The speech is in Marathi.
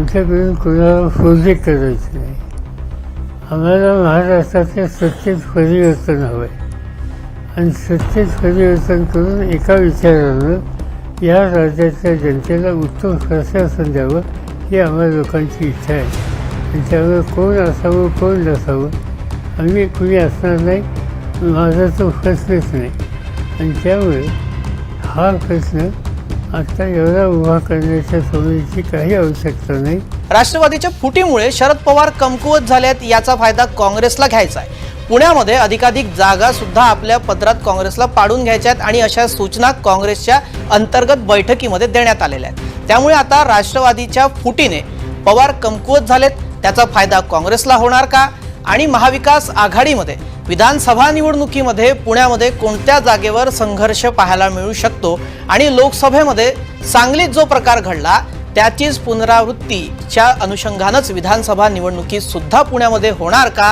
आमच्याकडून कुणाला प्रोजेक्ट करायची नाही आम्हाला महाराष्ट्राचे सत्तेत परिवर्तन हवं आहे. आणि सत्तेत परिवर्तन करून एका विचारानं या राज्याच्या जनतेला उत्तम प्रशासन द्यावं ही आम्हा लोकांची इच्छा आहे. आणि त्यामुळे कोण असावं कोण नसावं आम्ही कुणी असणार नाही माझा तो प्रश्नच नाही. आणि त्यामुळे हा प्रश्न आता एवढा उभा करण्याच्या सोयीची काही आवश्यकता नाही. राष्ट्रवादीच्या फुटीमुळे शरद पवार कमकुवत झाल्यात याचा फायदा काँग्रेसला घ्यायचा आहे. पुण्यामध्ये अधिकाधिक जागा सुद्धा आपल्या पत्रात काँग्रेसला पाडून घ्यायच्या आहेत आणि अशा सूचना काँग्रेसच्या अंतर्गत बैठकीमध्ये देण्यात आलेल्या आहेत. त्यामुळे आता राष्ट्रवादीच्या फुटीने पवार कमकुवत झालेत त्याचा फायदा काँग्रेसला होणार का? आणि महाविकास आघाडीमध्ये विधानसभा निवडणुकीमध्ये पुण्यामध्ये कोणत्या जागेवर संघर्ष पाहायला मिळू शकतो आणि लोकसभेमध्ये सांगलीत जो प्रकार घडला त्याचीच पुनरावृत्तीच्या अनुषंगानंच विधानसभा निवडणुकीत सुद्धा पुण्यामध्ये होणार का?